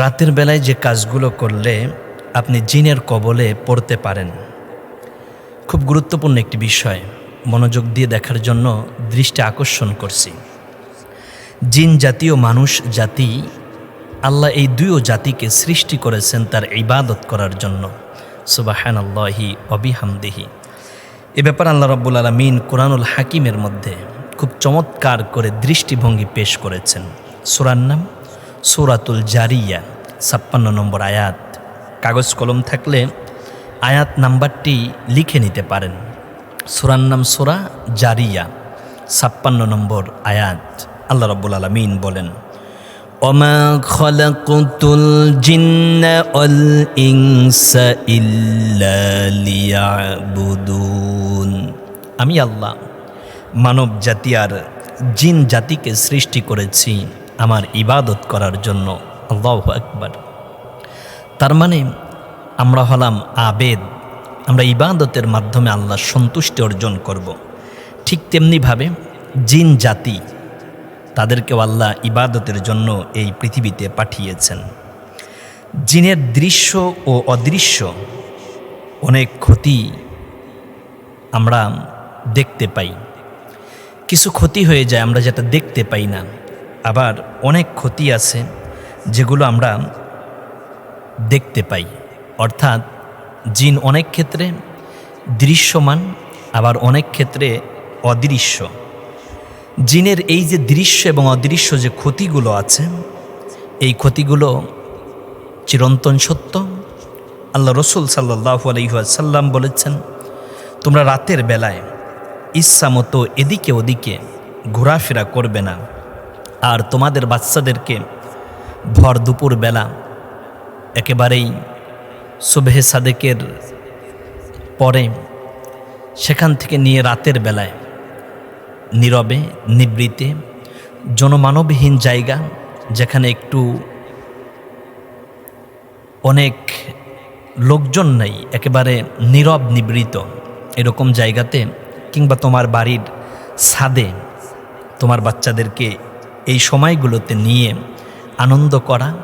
রাতের বেলায় যে কাজগুলো করলে আপনি জিনের কবলে পড়তে পারেন। খুব গুরুত্বপূর্ণ একটি বিষয়, মনোযোগ দিয়ে দেখার জন্য দৃষ্টি আকর্ষণ করছি। জিন জাতীয় মানুষ জাতি, আল্লাহ এই দুইও জাতিকে সৃষ্টি করেছেন তার ইবাদত করার জন্য। সুবাহান আল্লাহি অবিহামদিহি এ ব্যাপার আল্লাহ রব্বুল আলমিন কোরআনুল হাকিমের মধ্যে খুব চমৎকার করে দৃষ্টিভঙ্গি পেশ করেছেন। সুরার নাম? সুরাতুল জারিয়া ছাপ্পান্ন নম্বর আয়াত কাগজ কলম থাকলে আয়াত নাম্বারটি লিখে নিতে পারেন সুরার নাম সুরা জারিয়া ছাপ্পান্ন নম্বর আয়াত আল্লাহ রব্বুল আলমিন বলেন وما خلقت الجن والإنس إلا ليعبدون আমি আল্লাহ মানব জাতি আর জিন জাতিকে সৃষ্টি করেছি আমার ইবাদত করার জন্য। আল্লাহ একবার তার মানে আমরা হলাম আবেদ। আমরা ইবাদতের মাধ্যমে আল্লাহ সন্তুষ্টি অর্জন করব। ঠিক তেমনিভাবে জিন জাতি, তাদেরকেও আল্লাহ ইবাদতের জন্য এই পৃথিবীতে পাঠিয়েছেন। জিনের দৃশ্য ও অদৃশ্য অনেক ক্ষতি আমরা দেখতে পাই। কিছু ক্ষতি হয়ে যায়, আমরা যেটা দেখতে পাই না। আবার অনেক ক্ষতি আছে যেগুলো আমরা দেখতে পাই। অর্থাৎ জিন অনেক ক্ষেত্রে দৃশ্যমান, আবার অনেক ক্ষেত্রে অদৃশ্য। জিনের এই যে দৃশ্য এবং অদৃশ্য যে ক্ষতিগুলো আছে, এই ক্ষতিগুলো চিরন্তন সত্য। আল্লাহ রসুল সাল্লাহ আলহিহাসাল্লাম বলেছেন, তোমরা রাতের বেলায় ইচ্ছা মতো এদিকে ওদিকে ঘোরাফেরা করবে না। আর তোমাদের বাচ্চাদেরকে ভর দুপুর বেলা একেবারেই সুবেহে সাদেকের পরে সেখান থেকে নিয়ে রাতের বেলায় নীরবে, নিবৃতে, জনমানবহীন জায়গা যেখানে একটু অনেক লোকজন নেই, একেবারে নীরব, নিবৃত এরকম জায়গাতে কিংবা তোমার বাড়ির ছাদে তোমার বাচ্চাদেরকে এই সময়গুলোতে নিয়ে আনন্দ করা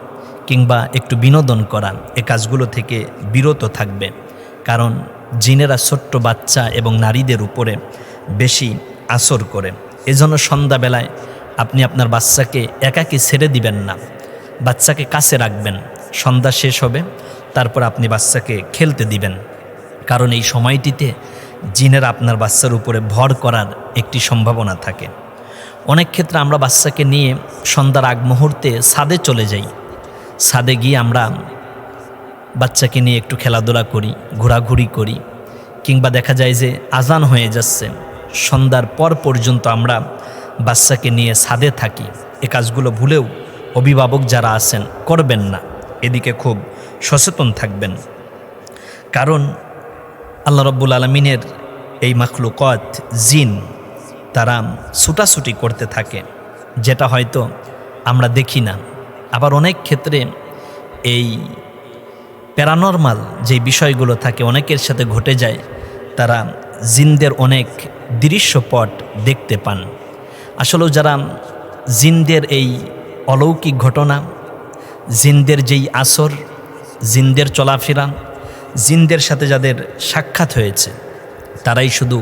কিংবা একটু বিনোদন করা এ কাজগুলো থেকে বিরত থাকবে। কারণ জিনেরা ছোট্ট বাচ্চা এবং নারীদের উপরে বেশি আসর করে। এজন্য সন্ধ্যাবেলায় আপনি আপনার বাচ্চাকে একাকি ছেড়ে দিবেন না। বাচ্চাকে কাছে রাখবেন। সন্ধ্যা শেষ হবে, তারপর আপনি বাচ্চাকে খেলতে দিবেন। কারণ এই সময়টিতে জিনের আপনার বাচ্চার উপরে ভর করার একটি সম্ভাবনা থাকে। অনেক ক্ষেত্রে আমরা বাচ্চাকে নিয়ে সন্ধ্যার আগ মুহূর্তে সাদে চলে যাই। সাদে গিয়ে আমরা বাচ্চাকে নিয়ে একটু খেলাধুলা করি, ঘোরাঘুরি করি, কিংবা দেখা যায় যে আজান হয়ে যাচ্ছে। সন্ধ্যার পর পর্যন্ত আমরা বাচ্চাকে নিয়ে সাদে থাকি। এ কাজগুলো ভুলেও অভিভাবক যারা আছেন, করবেন না। এদিকে খুব সচেতন থাকবেন। কারণ আল্লাহ রব্বুল আলমিনের এই মাখলুকত জিন তারা ছুটাছুটি করতে থাকে, যেটা হয়তো আমরা দেখি না। আবার অনেক ক্ষেত্রে এই প্যারানর্মাল যে বিষয়গুলো থাকে, অনেকের সাথে ঘটে যায়, তারা জিনদের অনেক দৃশ্যপট দেখতে পান। আসলেও যারা জিনদের এই অলৌকিক ঘটনা, জিনদের যেই আসর, জিনদের চলাফেরা, জিনদের সাথে যাদের সাক্ষাৎ হয়েছে তারাই শুধু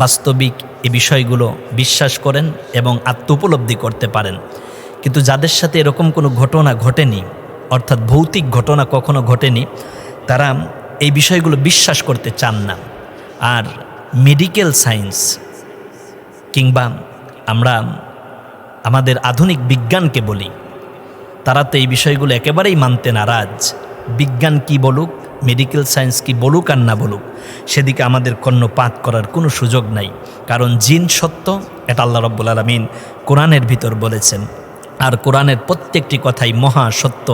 বাস্তবিক এ বিষয়গুলো বিশ্বাস করেন এবং আত্ম উপলব্ধি করতে পারেন। কিন্তু যাদের সাথে এরকম কোনো ঘটনা ঘটেনি, অর্থাৎ ভৌতিক ঘটনা কখনো ঘটেনি, তারা এই বিষয়গুলো বিশ্বাস করতে চান না। আর মেডিকেল সায়েন্স কিংবা আমরা আমাদের আধুনিক বিজ্ঞানকে বলি, তারা তো এই বিষয়গুলো একেবারেই মানতে নারাজ। বিজ্ঞান কি বলুক মেডিকেল সায়েন্স কি বলুক আর না বলুক, সেদিকে আমাদের কর্ণপাত করার কোনো সুযোগ নাই। কারণ জিন সত্য, এটা আল্লাহ রব্বুল আলমিন কোরআনের ভিতর বলেছেন। আর কোরআনের প্রত্যেকটি কথাই মহা সত্য।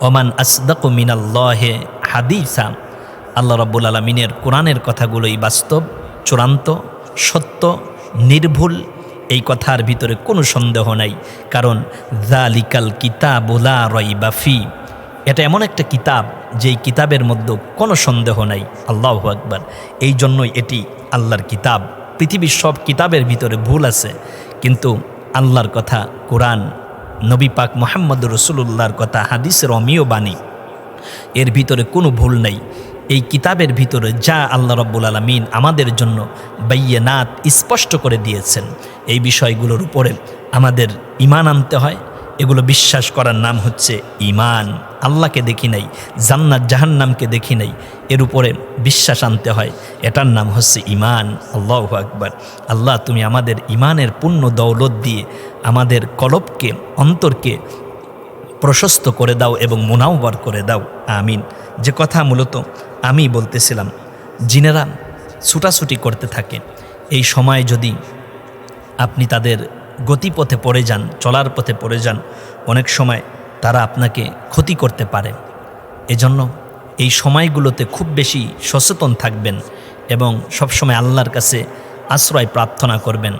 ওমান আসদাক মিনাল্লাহে হাদিসা। আল্লাহ রব্বুল আলমিনের কোরআনের কথাগুলোই বাস্তব, চূড়ান্ত, সত্য, নির্ভুল। এই কথার ভিতরে কোনো সন্দেহ নাই। কারণ জালিকাল কিতাবুলা রই বাফি এটা এমন একটা কিতাব, যেই কিতাবের মধ্যে কোনো সন্দেহ নাই। আল্লাহ আকবার। এই জন্যই এটি আল্লাহর কিতাব। পৃথিবীর সব কিতাবের ভিতরে ভুল আছে, কিন্তু আল্লাহর কথা কোরআন, নবী পাক মোহাম্মদ রসুল্লাহর কথা হাদিসের অমীয় বাণী, এর ভিতরে কোনো ভুল নেই। এই কিতাবের ভিতরে যা আল্লাহ রব্বুল আলমিন আমাদের জন্য বাইয়ানাত স্পষ্ট করে দিয়েছেন, এই বিষয়গুলোর উপরে আমাদের ইমান আনতে হয় এগুলো বিশ্বাস করার নাম হচ্ছে ইমান আল্লাহকে দেখি নাই, জান্নাত জাহান্নামকে দেখি নাই, এর উপরে বিশ্বাস আনতে হয়। এটার নাম হচ্ছে ইমান আল্লাহ আকবার। আল্লাহ, তুমি আমাদের ইমানের পূর্ণ দৌলত দিয়ে আমাদের কলবকে, অন্তরকে প্রশস্ত করে দাও এবং মোনাওবার করে দাও। আমিন। যে কথা মূলত আমি বলতেছিলাম, জিনেরা ছুটাছুটি করতে থাকে। এই সময় যদি আপনি তাদের গতিপথে পড়ে যান, চলার পথে পড়ে যান, অনেক সময় তারা আপনাকে ক্ষতি করতে পারে। এজন্য এই সময়গুলোতে খুব বেশি সচেতন থাকবেন এবং সবসময় আল্লাহর কাছে আশ্রয় প্রার্থনা করবেন।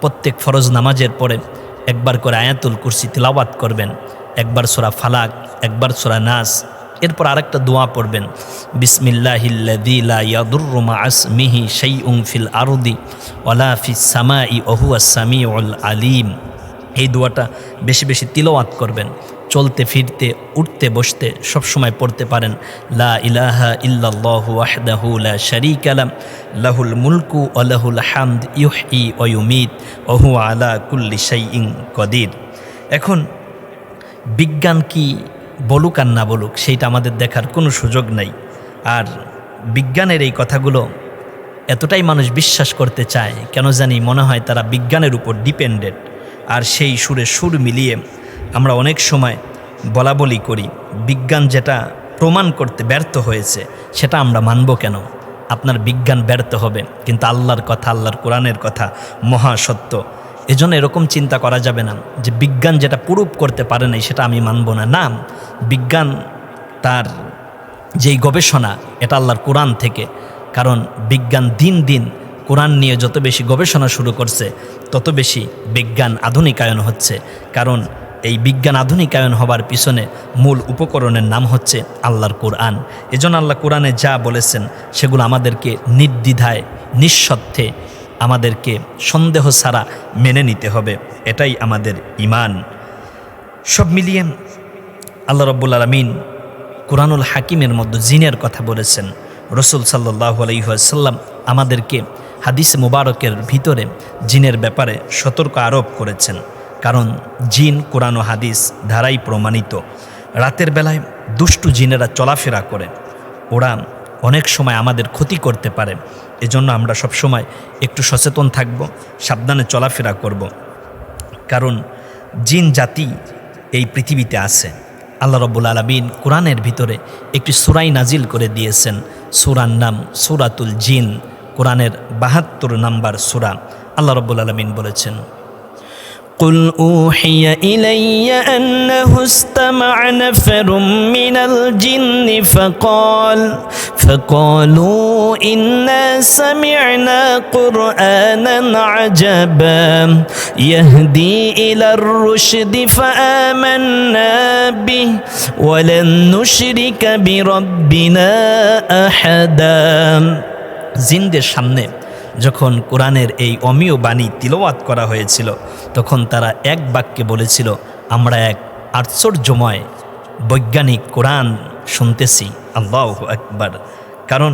প্রত্যেক ফরজ নামাজের পরে একবার করে আয়াতুল কুরসি তিলাওয়াত করবেন, একবার সোরা ফালাক, একবার সোরা নাস এরপর আরেকটা দোয়া পড়বেন। বিসমিল্লাহিল্লাদিলা ইয়াদুরুমা আসমিহি সেই উং ফিল আরদি ওলা ফিস সামা ই ওহুয়া সামি উল আলিম। এই দোয়াটা বেশি বেশি তিলওয়াত করবেন। চলতে, ফিরতে, উঠতে, বসতে সবসময় পড়তে পারেন। লা ইলাহা ইল্লাল্লাহু ওয়াহদাহু লা শারীকা লা লাহুল মুলকু ওয়া লাহুল হামদ, ইউহয়ি ওয়া ইউমীত ওয়া হুয়া আলা কুল্লি শাইইন কদির। এখন বিজ্ঞান কি বলুক আর না বলুক, সেইটা আমাদের দেখার কোনো সুযোগ নাই। আর বিজ্ঞানের এই কথাগুলো এতটাই মানুষ বিশ্বাস করতে চায়, কেন জানি মনে হয় তারা বিজ্ঞানের উপর ডিপেন্ডেন্ট আর সেই সুরে সুর মিলিয়ে আমরা অনেক সময় বলা বলি করি, বিজ্ঞান যেটা প্রমাণ করতে ব্যর্থ হয়েছে, সেটা আমরা মানব কেন? আপনার বিজ্ঞান ব্যর্থ হবে, কিন্তু আল্লাহর কথা, আল্লাহর কোরআনের কথা মহাসত্য এজন্য এরকম চিন্তা করা যাবে না যে বিজ্ঞান যেটা প্রুফ করতে পারে নাই, সেটা আমি মানব না। না, বিজ্ঞান তার যেই গবেষণা, এটা আল্লাহর কোরআন থেকে। কারণ বিজ্ঞান দিন দিন কোরআন নিয়ে যত বেশি গবেষণা শুরু করছে, তত বেশি বিজ্ঞান আধুনিকায়ন হচ্ছে। কারণ এই বিজ্ঞান আধুনিকায়ন হবার পিছনে মূল উপকরণের নাম হচ্ছে আল্লাহর কোরআন। এজন্য আল্লাহ কোরআনে যা বলেছেন, সেগুলো আমাদেরকে নির্দ্বিধায়, নিঃসত্ত্বে আমাদেরকে সন্দেহ ছাড়া মেনে নিতে হবে। এটাই আমাদের ইমান সব মিলিয়ে আল্লাহ রব্বুল আলমিন কোরআনুল হাকিমের মধ্যে জিনের কথা বলেছেন। রসুল সাল্লাহ আলহিহাসাল্লাম আমাদেরকে হাদিস মুবারকের ভিতরে জিনের ব্যাপারে সতর্ক আরোপ করেছেন। কারণ জিন, কোরআন ও হাদিস ধারাই প্রমাণিত। রাতের বেলায় দুষ্টু জিনেরা চলাফেরা করে। ওরা অনেক সময় আমাদের ক্ষতি করতে পারে। এজন্য আমরা সব সময় একটু সচেতন থাকব, সাবধানে চলাফেরা করব। কারণ জিন জাতি এই পৃথিবীতে আছে। আল্লাহ রব্বুল আলমিন কোরআনের ভিতরে একটি সুরাই নাজিল করে দিয়েছেন। সুরার নাম সুরাতুল জিন, কোরআনের বাহাত্তর নাম্বার সুরা। আল্লাহ রব্বুল আলমিন বলেছেন قل أوحي إلي أنه استمع نفر من الجن فقال فقالوا إنا سمعنا قرآنا عجبا يهدي إلى الرشد فآمنا به ولن نشرك بربنا أحدا জিনদের সামনে যখন কোরআনের এই অমীয় বাণী তিলওয়াত করা হয়েছিল, তখন তারা এক বাক্যে বলেছিল, আমরা এক আশ্চর্যময় বৈজ্ঞানিক কোরআন শুনতেছি। আল্লাহ একবার কারণ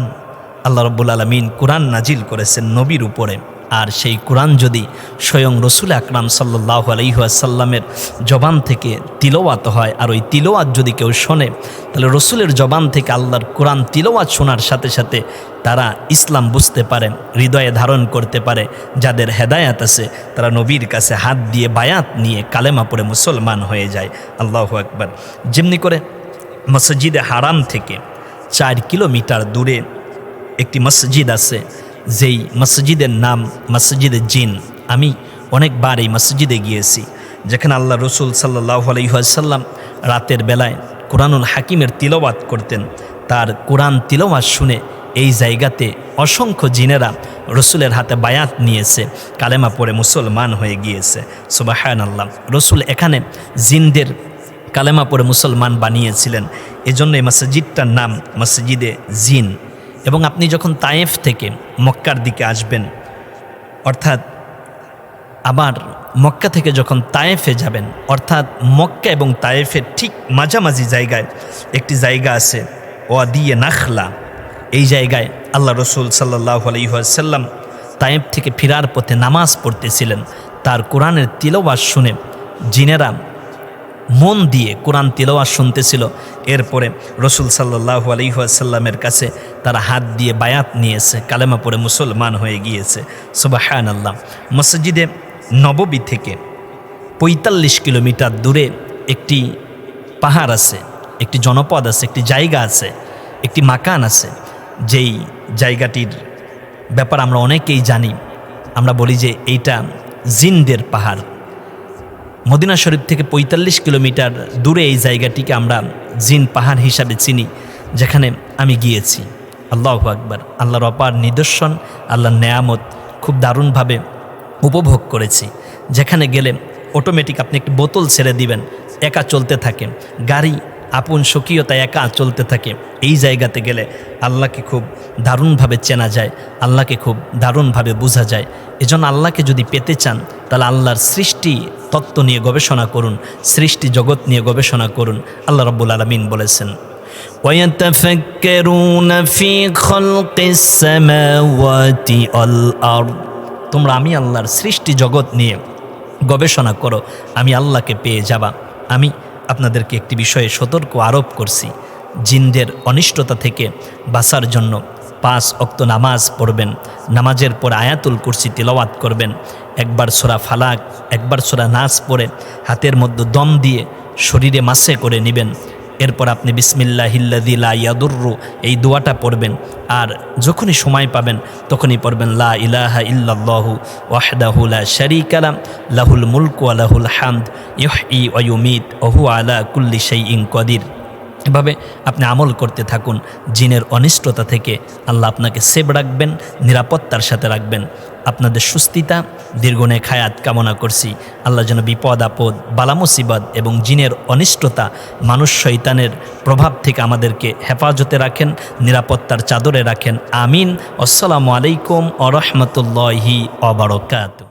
আল্লাহ রব্বুল আলমিন কোরআন নাজিল করেছেন নবীর উপরে। আর সেই কোরআন যদি স্বয়ং রসুল আকরাম সাল্লাহ আলহিহাসাল্লামের জবান থেকে তিলোয়াত হয়, আর ওই তিলোয়াত যদি কেউ শোনে, তাহলে রসুলের জবান থেকে আল্লাহর কোরআন তিলোয়াত শোনার সাথে সাথে তারা ইসলাম বুঝতে পারে, হৃদয়ে ধারণ করতে পারে, যাদের হেদায়াত আছে তারা নবীর কাছে হাত দিয়ে বায়াত নিয়ে কালেমা পড়ে মুসলমান হয়ে যায়। আল্লাহ একবার যেমনি করে মসজিদে হারাম থেকে চার কিলোমিটার দূরে একটি মসজিদ আছে যেই মসজিদের নাম মসজিদে জিন। আমি অনেকবার এই মসজিদে গিয়েছি, যেখানে আল্লাহ রসুল সাল্লাহ আলহিহাসাল্লাম রাতের বেলায় কোরআনুল হাকিমের তিলবাত করতেন। তার কোরআন তিলবাত শুনে এই জায়গাতে অসংখ্য জিনেরা রসুলের হাতে বায়াত নিয়েছে, কালেমা পড়ে মুসলমান হয়ে গিয়েছে। সুবাহান আল্লাহ রসুল এখানে জিনদের কালেমা পড়ে মুসলমান বানিয়েছিলেন। এজন্য এই মসজিদটার নাম মসজিদে জিন। এবং আপনি যখন তায়েফ থেকে মক্কার দিকে আসবেন, অর্থাৎ আবার মক্কা থেকে যখন তায়েফে যাবেন, অর্থাৎ মক্কা এবং তায়েফের ঠিক মাঝামাঝি জায়গায় একটি জায়গা আছে, ওয়াদিয়ে নাখলা। এই জায়গায় আল্লাহ রসুল সাল্লাহ আলহিহাসাল্লাম তায়েব থেকে ফিরার পথে নামাজ পড়তেছিলেন। তার কোরআনের তিলবাস শুনে জিনেরা মন দিয়ে কোরআন তিলওয়াজ শুনতেছিল। এরপরে রসুল সাল্লাহ আলহিহাসাল্লামের কাছে তারা হাত দিয়ে বায়াত নিয়েছে, কালেমা পরে মুসলমান হয়ে গিয়েছে। সুবাহান আল্লাহ মসজিদে নববী থেকে পঁয়তাল্লিশ কিলোমিটার দূরে একটি পাহাড় আছে, একটি জনপদ আছে, একটি জায়গা আছে, একটি মাকান আছে। যেই জায়গাটির ব্যাপার আমরা অনেকেই জানি। আমরা বলি যে এইটা জিনদের পাহাড়। মদিনা শরীফ থেকে পঁয়তাল্লিশ কিলোমিটার দূরে এই জায়গাটিকে আমরা জিন পাহাড় হিসাবে চিনি, যেখানে আমি গিয়েছি। আল্লাহ আকবার। আল্লাহর অপার নিদর্শন, আল্লাহর নেয়ামত খুব দারুণভাবে উপভোগ করেছি। যেখানে গেলে অটোমেটিক আপনি একটি বোতল ছেড়ে দিবেন, একা চলতে থাকে। গাড়ি আপন স্বকীয়তা একা চলতে থাকে। এই জায়গাতে গেলে আল্লাহকে খুব দারুণভাবে চেনা যায়, আল্লাহকে খুব দারুণভাবে বোঝা যায়। এজন্য আল্লাহকে যদি পেতে চান, তাহলে আল্লাহর সৃষ্টি তত্ত্ব নিয়ে গবেষণা করুন, সৃষ্টি জগৎ নিয়ে গবেষণা করুন, আল্লাহ রব্বুল আলমিন বলেছেন। তোমরা আমি আল্লাহর সৃষ্টি জগৎ নিয়ে গবেষণা করো, আমি আল্লাহকে পেয়ে যাবা। আমি আপনাদেরকে একটি বিষয়ে সতর্ক আরোপ করছি। জিনদের অনিষ্টতা থেকে বাঁচার জন্য পাঁচ অক্ত নামাজ পড়বেন। নামাজের পর আয়াতুল কুরসি তিলওয়াত করবেন। একবার সোরা ফালাক, একবার সোরা নাচ পড়ে হাতের মধ্যে দম দিয়ে শরীরে মাসে করে নেবেন। এরপর আপনি বিসমিল্লা হিল্লাদিলা ইয়াদুর্রু এই দোয়াটা পড়বেন। আর যখনই সময় পাবেন, তখনই পড়বেন, লা ইলাহা ইল্লাল্লাহু ওয়াহদাহু লা শারীকা লাহুল মুলকু ওয়া লাহুল হামদ ওয়া ইউমীত, ওয়া হুয়া আলা কুল্লি শাইইন কদির। এভাবে আপনি আমল করতে থাকুন। জিনের অনিষ্টতা থেকে আল্লাহ আপনাকে সেভ রাখবেন, নিরাপত্তার সাথে রাখবেন। আপনাদের সুস্থিতা দীর্ঘনে খায়াত কামনা করছি। আল্লাহ যেন বিপদ, আপদ বালামুসিবদ এবং জিনের অনিষ্টতা মানুষ শৈতানের প্রভাব থেকে আমাদেরকে হেফাজতে রাখেন, নিরাপত্তার চাদরে রাখেন। আমিন। আসসালামু আলাইকুম আ রহমতুল্লাহি অবরকাত